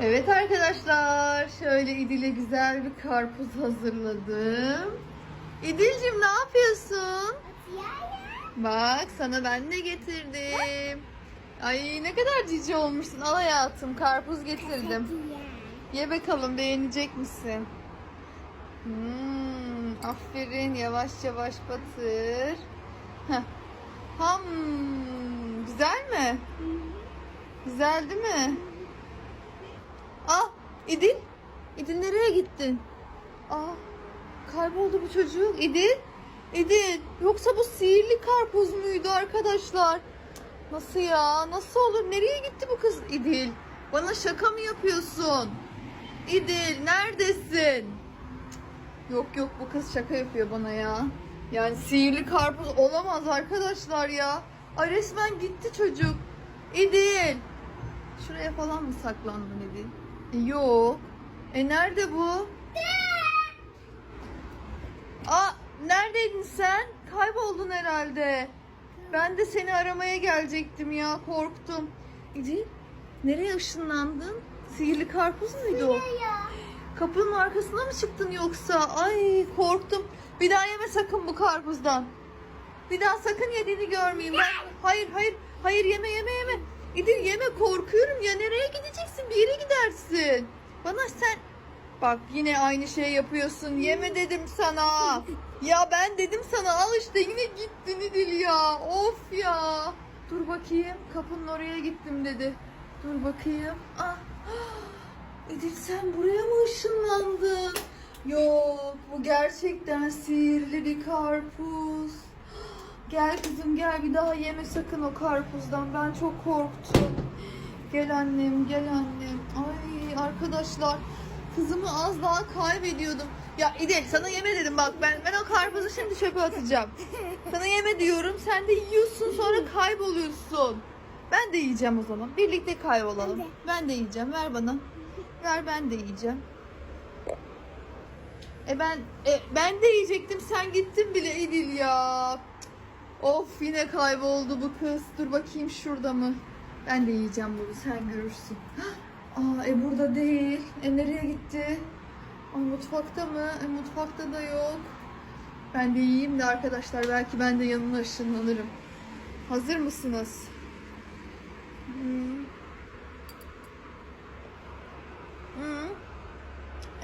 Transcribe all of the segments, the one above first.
Evet arkadaşlar, şöyle İdil'e güzel bir karpuz hazırladım. İdil'cim ne yapıyorsun? Bak sana ben de getirdim. Ay ne kadar cici olmuşsun. Al hayatım karpuz getirdim. Ye bakalım beğenecek misin? Hmm, aferin yavaş yavaş batır. Heh. Ham, güzel mi? Güzel değil mi? İdil. İdil nereye gittin? Ah kayboldu bu çocuk. İdil. İdil. Yoksa bu sihirli karpuz muydu arkadaşlar? Nasıl ya? Nasıl olur? Nereye gitti bu kız İdil? Bana şaka mı yapıyorsun? İdil neredesin? Yok yok bu kız şaka yapıyor bana ya. Yani sihirli karpuz olamaz arkadaşlar ya. Ay resmen gitti çocuk. İdil. Şuraya falan mı saklandın İdil? Yok. E nerede bu? Aa neredeydin sen? Kayboldun herhalde. Ben de seni aramaya gelecektim ya korktum. İdil nereye ışınlandın? Sihirli karpuz muydu o? Kapının arkasına mı çıktın yoksa? Ay korktum. Bir daha yeme sakın bu karpuzdan. Bir daha sakın yediğini görmeyeyim. Ben... Hayır hayır hayır yeme yeme yeme. İdil yeme korkuyorum ya nereye gideceksin bir yere gidersin. Bana sen bak yine aynı şey yapıyorsun yeme dedim sana. Ya ben dedim sana al işte yine gittin İdil ya. Of ya. Dur bakayım kapının oraya gittim dedi. Dur bakayım. Ah. İdil sen buraya mı ışınlandın? Yok bu gerçekten sihirli bir karpuz. Gel kızım gel bir daha yeme sakın o karpuzdan. Ben çok korktum. Gel annem gel annem. Ay arkadaşlar kızımı az daha kaybediyordum. Ya İdil sana yeme dedim bak ben ben o karpuzu şimdi çöpe atacağım. Sana yeme diyorum sen de yiyorsun sonra kayboluyorsun. Ben de yiyeceğim o zaman. Birlikte kaybolalım. Ben de. Ben de yiyeceğim. Ver bana. Ver ben de yiyeceğim. E ben e, ben de yiyecektim. Sen gittin bile İdil ya. Of yine kayboldu bu kız. Dur bakayım şurada mı? Ben de yiyeceğim bunu. Sen görürsün. Aa e burada değil. E nereye gitti? Ay mutfakta mı? E mutfakta da yok. Ben de yiyeyim de arkadaşlar belki ben de yanına ışınlanırım. Hazır mısınız? Hmm. Hmm.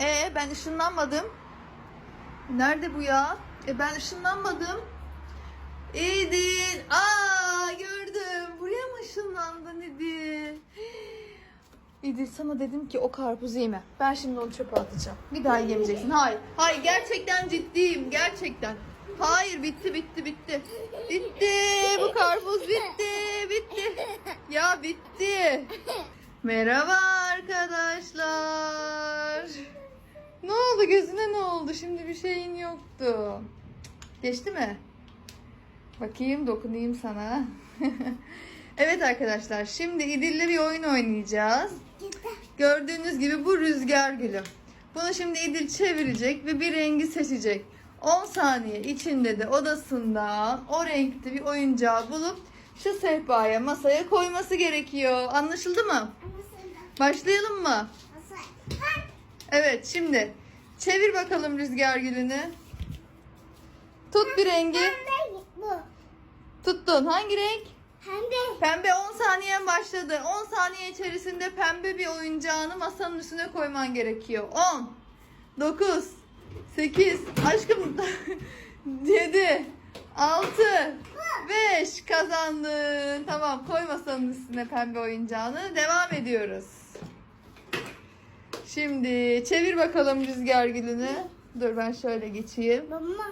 E ben ışınlanmadım. Nerede bu ya? E ben ışınlanmadım. İdil. Aa gördüm. Buraya mı ışınlandın İdil? İdil sana dedim ki o karpuzu yeme. Ben şimdi onu çöpe atacağım. Bir daha yemeyeceksin. Hayır. Hayır gerçekten ciddiyim. Gerçekten. Hayır bitti bitti bitti. Bitti. Bu karpuz bitti. Bitti. Ya bitti. Merhaba arkadaşlar. Ne oldu gözüne ne oldu? Şimdi bir şeyin yoktu. Geçti mi? Bakayım dokunayım sana. evet arkadaşlar şimdi İdil'le bir oyun oynayacağız. Gördüğünüz gibi bu rüzgar gülü. Bunu şimdi İdil çevirecek ve bir rengi seçecek. 10 saniye içinde de odasından o renkte bir oyuncağı bulup şu sehpaya masaya koyması gerekiyor. Anlaşıldı mı? Başlayalım mı? Evet şimdi çevir bakalım rüzgar gülünü. Tut bir rengi. Bu. Tuttun. Hangi renk? Hem de Pembe 10 saniyen başladı. 10 saniye içerisinde pembe bir oyuncağını masanın üstüne koyman gerekiyor. 10 9 8 aşkım 7 6 5 kazandın. Tamam koy masanın üstüne pembe oyuncağını. Devam ediyoruz. Şimdi çevir bakalım rüzgar gülünü. Dur ben şöyle geçeyim. mama.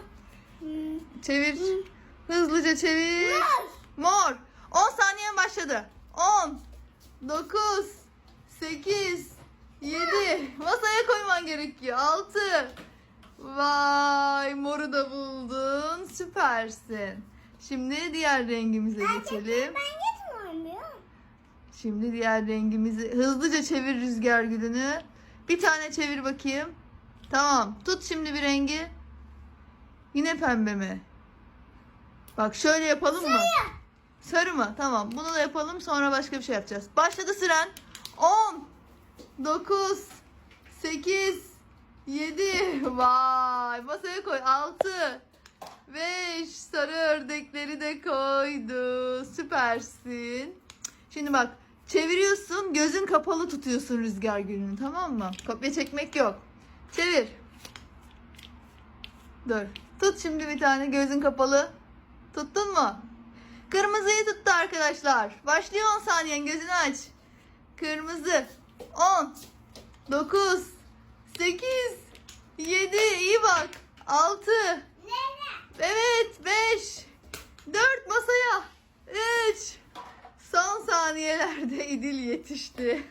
Hmm. Çevir. Hızlıca çevir. Mor. 10 saniyen başladı. 10 9 8 7 Masaya koyman gerekiyor. 6 Vay moru da buldun. Süpersin. Şimdi diğer rengimize geçelim. Ben gitmiyorum. Şimdi diğer rengimizi hızlıca çevir rüzgar gülünü. Bir tane çevir bakayım. Tamam. Tut şimdi bir rengi. Yine pembe mi? Bak şöyle yapalım mı? Sarı mı? Tamam. Bunu da yapalım sonra başka bir şey yapacağız. Başladı süren. 10 9, 8, 7. Vay masaya koy. 6, 5. Sarı ördekleri de koydu. Süpersin. Şimdi bak çeviriyorsun gözün kapalı tutuyorsun rüzgar gülünü tamam mı? Kopya çekmek yok. Çevir. Dur. Tut şimdi bir tane gözün kapalı. Tuttun mu? Kırmızıyı tuttu arkadaşlar. Başlıyor 10 saniyen gözünü aç. Kırmızı. 10 9 8 7 iyi bak. 6 Evet 5 4 masaya 3 Son saniyelerde İdil yetişti.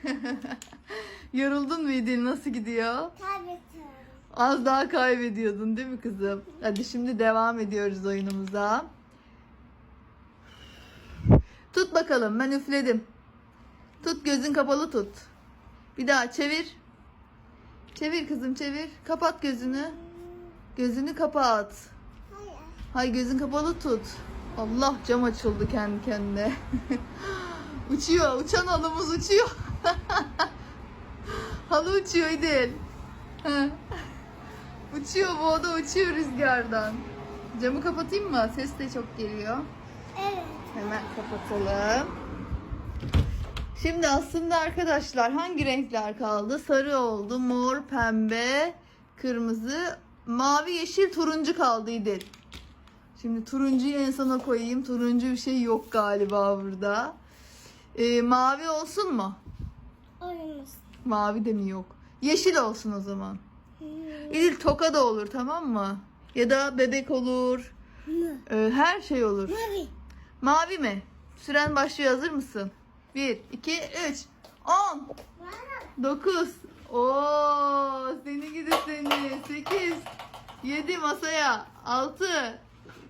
Yoruldun mu İdil? Nasıl gidiyor? Kaybettim. Az daha kaybediyordun değil mi kızım? Hadi şimdi devam ediyoruz oyunumuza. Tut bakalım ben üfledim. Tut gözün kapalı tut. Bir daha çevir. Çevir kızım çevir. Kapat gözünü. Gözünü kapat. Hay gözün kapalı tut. Allah cam açıldı kendi kendine. uçuyor. Uçan halımız uçuyor. Halı uçuyor İdil. Uçuyor bu oda uçuyor rüzgardan. Camı kapatayım mı? Ses de çok geliyor. Evet. Hemen kapatalım. Şimdi aslında arkadaşlar hangi renkler kaldı? Sarı oldu, mor, pembe, kırmızı, mavi, yeşil, turuncu kaldı İdil. Şimdi turuncuyu en sona koyayım. Turuncu bir şey yok galiba burada. Ee, mavi olsun mu? Oyunumuz. Mavi de mi yok? Yeşil olsun o zaman. İdil toka da olur tamam mı? Ya da bebek olur. Ee, her şey olur. Mavi. Mavi mi? Süren başlıyor hazır mısın? 1, 2, 3, 10, 9, Oo, seni gidi seni. 8, 7 masaya. 6,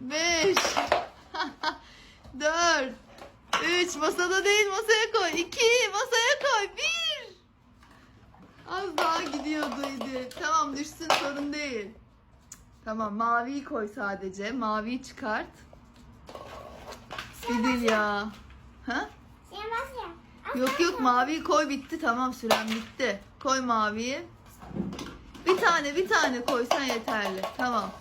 5, 4, 3 masada değil masaya koy. 2 masaya koy. 1. Az daha gidiyordu idi. Tamam düşsün sorun değil. Tamam maviyi koy sadece. Maviyi çıkart. İdil ya. Ha? Yok yok maviyi koy bitti tamam süren bitti. Koy maviyi. Bir tane bir tane koysan yeterli. Tamam.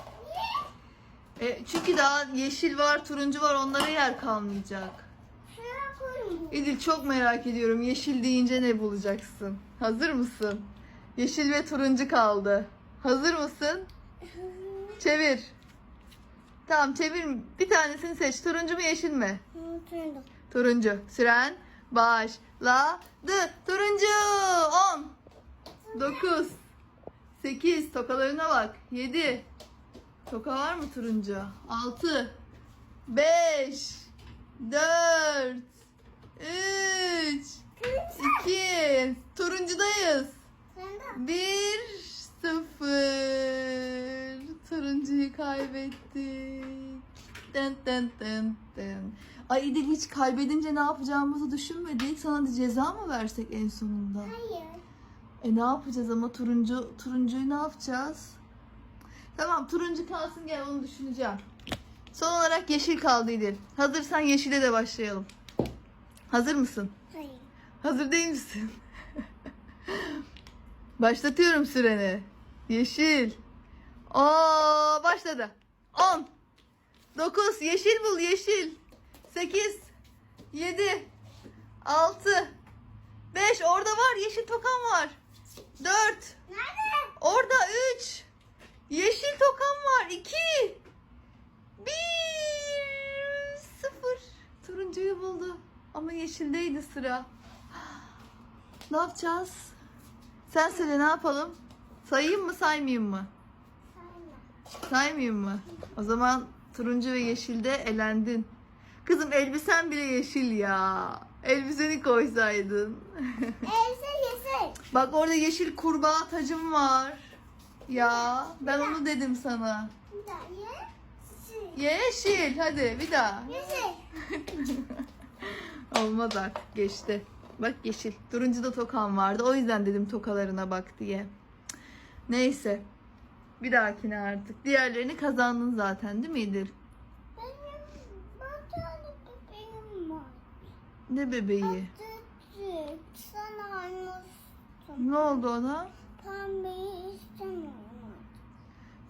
E, çünkü daha yeşil var, turuncu var onlara yer kalmayacak. İdil çok merak ediyorum. Yeşil deyince ne bulacaksın? Hazır mısın? Yeşil ve turuncu kaldı. Hazır mısın? Çevir. Tamam çevir. Bir tanesini seç. Turuncu mu yeşil mi? Unutundum. Turuncu. Süren başladı. Turuncu. 10 9 8 Tokalarına bak. 7 Toka var mı turuncu? 6 5 4 3 2 Turuncudayız. Sen de. 1 0 Turuncuyu kaybettik. Dın dın dın dın. Ay İdil hiç kaybedince ne yapacağımızı düşünmedik. Sana da ceza mı versek en sonunda? Hayır. E ne yapacağız ama turuncu turuncuyu ne yapacağız? Tamam turuncu kalsın gel onu düşüneceğim. Son olarak yeşil kaldı İdil. Hazırsan yeşile de başlayalım. Hazır mısın? Hayır. Hazır değil misin? Başlatıyorum süreni. Yeşil. Oo başladı. 10 9 yeşil bul yeşil. 8 7 6 5 orada var yeşil tokan var. 4 Nerede? orada 3 yeşil tokan var. 2 1 0 Turuncuyu buldu. Ama yeşildeydi sıra. Ne yapacağız? Sen söyle ne yapalım? Sayayım mı saymayayım mı? Sayma. Saymayayım mı? O zaman turuncu ve yeşilde elendin. Kızım elbisen bile yeşil ya. Elbiseni koysaydın. Elsa yeşil. Bak orada yeşil kurbağa tacım var. Ya ben onu dedim sana. Bir daha yeşil. Yeşil hadi bir daha. Yeşil. Olmaz artık geçti. Bak yeşil. Turuncu da tokan vardı. O yüzden dedim tokalarına bak diye. Neyse. Bir dahakine artık. Diğerlerini kazandın zaten değil mi İdil? Benim bakalım benim var. Ne bebeği? Atatürk sana istemiyorum. Ne oldu ona? Pembeyi istemiyorum.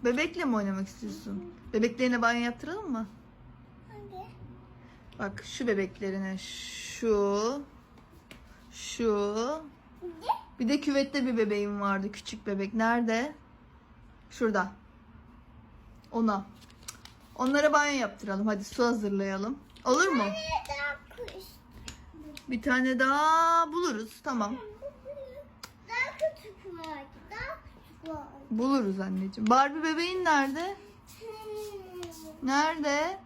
Bebekle mi oynamak istiyorsun? Bebeklerine banyo yaptıralım mı? Hadi. Bak şu bebeklerine şu şu bir de küvette bir bebeğim vardı küçük bebek. Nerede? Şurada. Ona. Onlara banyo yaptıralım. Hadi su hazırlayalım. Olur mu? Bir tane daha buluruz. Tamam. Daha küçük var. Daha küçük var. Buluruz anneciğim. Barbie bebeğin nerede? Nerede?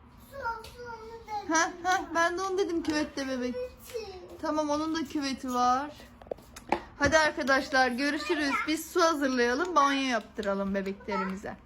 Ha ha ben de onu dedim küvette bebek. Tamam onun da küveti var. Hadi arkadaşlar görüşürüz. Biz su hazırlayalım, banyo yaptıralım bebeklerimize.